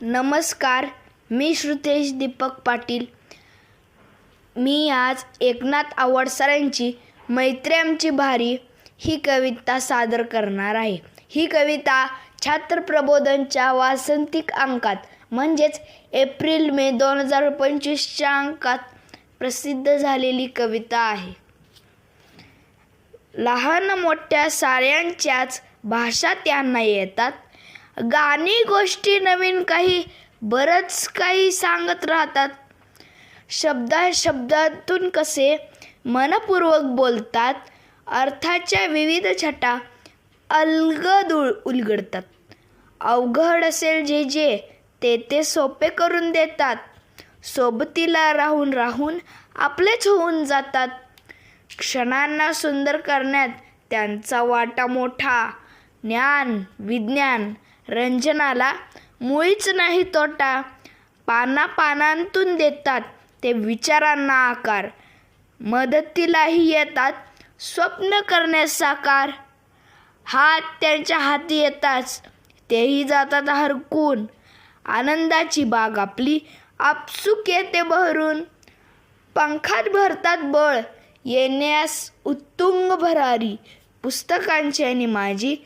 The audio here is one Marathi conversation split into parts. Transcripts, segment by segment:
नमस्कार मी श्रुतेश दीपक पाटील. मी आज एकनाथ आवड सरांची मैत्री आमची भारी ही कविता सादर करणार आहे. ही कविता छात्र प्रबोधनच्या वासंतिक अंकात म्हणजेच एप्रिल मे दोन हजार पंचवीसच्या अंकात प्रसिद्ध झालेली कविता आहे. लहान मोठ्या साऱ्यांच्याच भाषा त्यांना येतात गाणी गोष्टी नवीन काही बरंच काही सांगत राहतात. शब्दा शब्दातून कसे मनपूर्वक बोलतात अर्थाच्या विविध छटा अलगद उल उलगडतात. अवघड असेल जे जे ते ते सोपे करून देतात. सोबतीला राहून राहून आपलेच होऊन जातात. क्षणांना सुंदर करण्यात त्यांचा वाटा मोठा. ज्ञान विज्ञान रंजनाला मुळीच नाही तोटा. पाना पानांतून देतात ते विचारांना आकार. मदतीलाही येतात स्वप्न करण्यास साकार. हात त्यांच्या हाती येताच तेही जातात हरकून. आनंदाची बाग आपली आपसुक येते बहरून. पंखात भरतात बळ येण्यास उत्तुंग भरारी. पुस्तकांची आणि माझी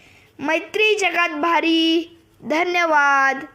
मैत्री जगात भारी. धन्यवाद.